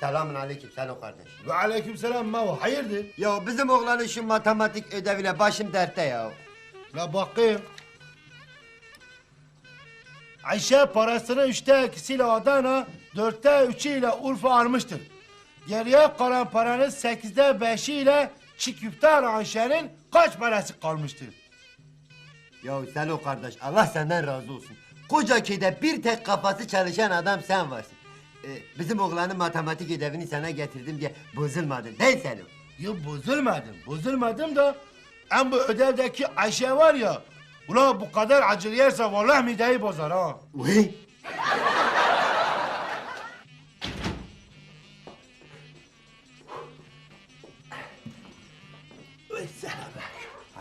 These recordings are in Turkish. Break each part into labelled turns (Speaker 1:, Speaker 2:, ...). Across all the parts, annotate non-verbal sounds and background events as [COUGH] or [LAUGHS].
Speaker 1: Selamun aleyküm Selo kardeş.
Speaker 2: Ve aleykümselam Mavo. Hayırdır?
Speaker 1: Ya bizim oğlanın şu matematik ödeviyle başım dertte ya.
Speaker 2: La bakayım. Ayşe parasını üçte ikisiyle Adana, dörtte üçüyle Urfa almıştır. Geriye kalan paranın sekizde beşiyle çiğ küftar Ayşe'nin kaç parası kalmıştır?
Speaker 1: Ya Selo kardeş Allah senden razı olsun. Koca köyde bir tek kafası çalışan adam sen varsın. Ee, bizim oğlanın matematik ödevini sana getirdim diye bozulmadın değil Selo.
Speaker 2: Ya bozulmadım, bozulmadım da en bu ödevdeki Ayşe var ya, ula bu kadar acılı yerse vallahi mideyi bozar ha.
Speaker 1: Uy.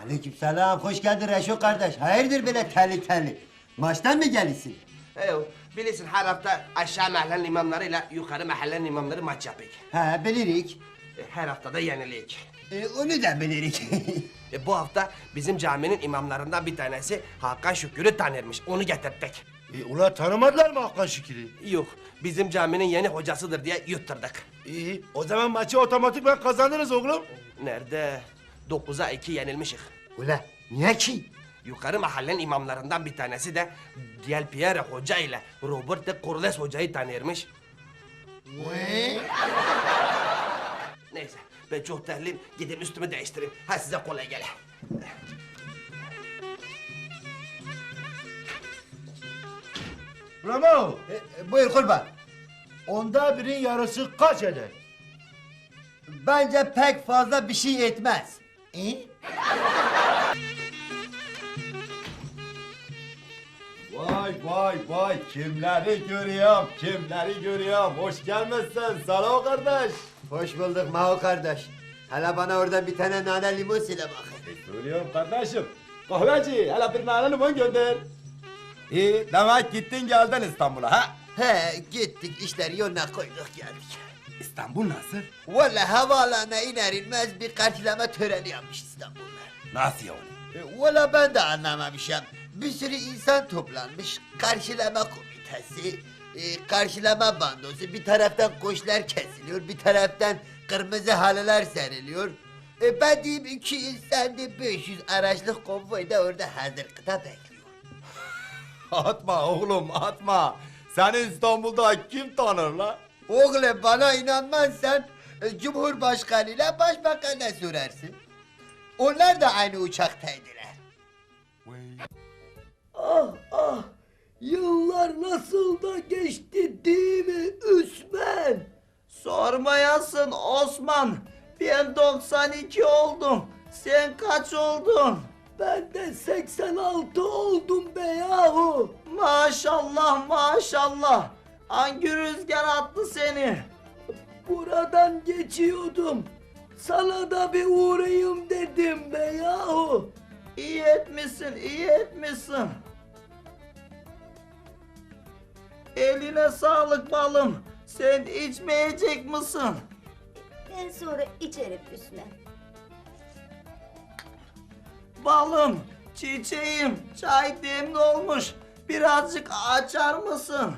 Speaker 1: Aleyküm selam, hoş geldin Reşo kardeş. Hayırdır böyle telli telli? Maçtan mı gelirsin?
Speaker 3: Eyo, bilirsin her hafta aşağı mahallenin imamlarıyla yukarı mahallenin imamları maç yapıyor.
Speaker 1: He, bilirik.
Speaker 3: E, Her hafta da yenilik.
Speaker 1: E, onu da bilirik.
Speaker 3: E, bu hafta bizim caminin imamlarından bir tanesi Hakan Şükür'ü tanırmış. Onu getirttik.
Speaker 2: E, ula tanımadılar mı Hakan Şükür'ü?
Speaker 3: Yok, bizim caminin yeni hocasıdır diye yutturduk.
Speaker 2: İyi, o zaman maçı otomatikman kazanırız oğlum.
Speaker 3: Nerede? 9'a 2 yenilmişik.
Speaker 1: Ula, niye ki?
Speaker 3: Yukarı mahallenin imamlarından bir tanesi de Diel Pierre Hoca ile Robert de Cordes Hoca'yı tanırmış. Neyse, ben çok terliyim. Gidin üstümü değiştireyim. Ha size kolay gele.
Speaker 2: Bravo.
Speaker 1: E, e, buyur kurban.
Speaker 2: Onda birin yarısı kaç eder?
Speaker 1: Bence pek fazla bir şey etmez.
Speaker 2: E? [LAUGHS]
Speaker 4: Vay vay kimleri görüyorum kimleri görüyorum hoş gelmişsin Salo kardeş.
Speaker 1: Hoş bulduk Maho kardeş. Hele bana orada bir tane nane limon sile bakın.
Speaker 4: Söylüyorum kardeşim. Kahveci hele bir nane limon gönder. İyi demek gittin geldin İstanbul'a ha?
Speaker 1: He gittik işleri yoluna koyduk geldik.
Speaker 4: İstanbul nasıl?
Speaker 1: Vallahi havaalanına iner inmez bir karşılama töreni yapmış İstanbul'da.
Speaker 4: Nasıl yani?
Speaker 1: E, Valla ben de anlamamışım. Bir sürü insan toplanmış. Karşılama komitesi, e, karşılama bandosu. Bir taraftan koçlar kesiliyor, bir taraftan kırmızı halılar seriliyor. E, ben diyeyim iki insan de 500 araçlık konvoy da orada hazır kıta bekliyor. [LAUGHS]
Speaker 4: Atma oğlum atma. Seni İstanbul'da kim tanır la?
Speaker 1: Oğlum bana inanmazsan e, Cumhurbaşkanı ile Başbakan'a sorarsın. Onlar da aynı uçaktaydılar.
Speaker 5: Yıllar nasıl da geçti değil mi Üsmen?
Speaker 6: Sormayasın Osman. Ben 92 oldum. Sen kaç oldun?
Speaker 5: Ben de 86 oldum be yahu.
Speaker 6: Maşallah maşallah. Hangi rüzgar attı seni?
Speaker 5: Buradan geçiyordum. Sana da bir uğrayayım dedim be yahu.
Speaker 6: İyi etmişsin, iyi etmişsin. Eline sağlık balım. Sen içmeyecek misin?
Speaker 7: Ben sonra içerim Üsmen.
Speaker 6: Balım, çiçeğim, çay demli olmuş. Birazcık açar mısın?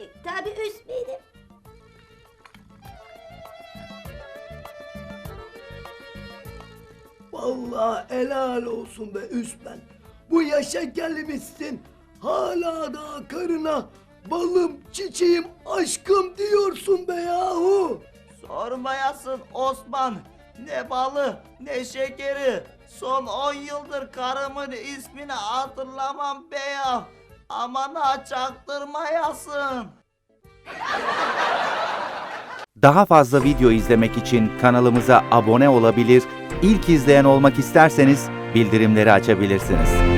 Speaker 7: E, tabii Üsmen'im.
Speaker 5: Vallahi helal olsun be Üsmen. Bu yaşa gelmişsin. Hala da karına balım, çiçeğim, aşkım diyorsun be yahu.
Speaker 6: Sormayasın Osman. Ne balı ne şekeri. Son 10 yıldır karımın ismini hatırlamam be ya. Aman ha çaktırmayasın.
Speaker 8: Daha fazla video izlemek için kanalımıza abone olabilir, ilk izleyen olmak isterseniz bildirimleri açabilirsiniz.